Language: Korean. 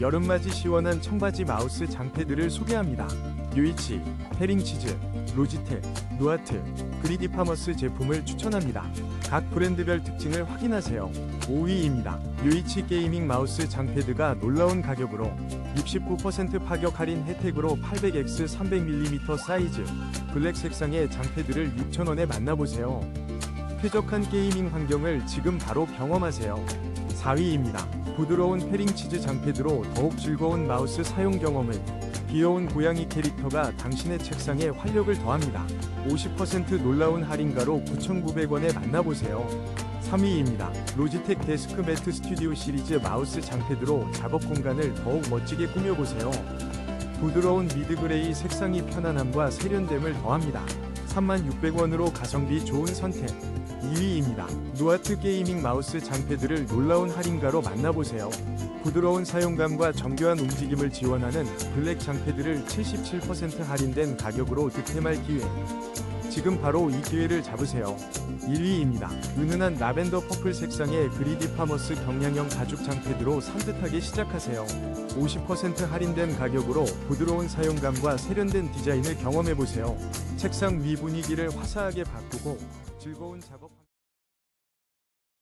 여름맞이 시원한 청바지 마우스 장패드를 소개합니다. 유이치, 헤링치즈, 로지텍, 누아트, 그리디파머스 제품을 추천합니다. 각 브랜드별 특징을 확인하세요. 5위입니다. 유이치 게이밍 마우스 장패드가 놀라운 가격으로 69% 파격 할인 혜택으로 800X 300mm 사이즈 블랙 색상의 장패드를 6,000원에 만나보세요. 쾌적한 게이밍 환경을 지금 바로 경험하세요. 4위입니다. 부드러운 패링치즈 장패드로 더욱 즐거운 마우스 사용 경험을 귀여운 고양이 캐릭터가 당신의 책상에 활력을 더합니다. 50% 놀라운 할인가로 9,900원에 만나보세요. 3위입니다. 로지텍 데스크 매트 스튜디오 시리즈 마우스 장패드로 작업 공간을 더욱 멋지게 꾸며보세요. 부드러운 미드그레이 색상이 편안함과 세련됨을 더합니다. 36,600원으로 가성비 좋은 선택. 2위입니다. 누아트 게이밍 마우스 장패드를 놀라운 할인가로 만나보세요. 부드러운 사용감과 정교한 움직임을 지원하는 블랙 장패드를 77% 할인된 가격으로 득템할 기회. 지금 바로 이 기회를 잡으세요. 1위입니다. 은은한 라벤더 퍼플 색상의 그리디 파머스 경량형 가죽 장패드로 산뜻하게 시작하세요. 50% 할인된 가격으로 부드러운 사용감과 세련된 디자인을 경험해보세요. 책상 위 분위기를 화사하게 바꾸고 즐거운 작업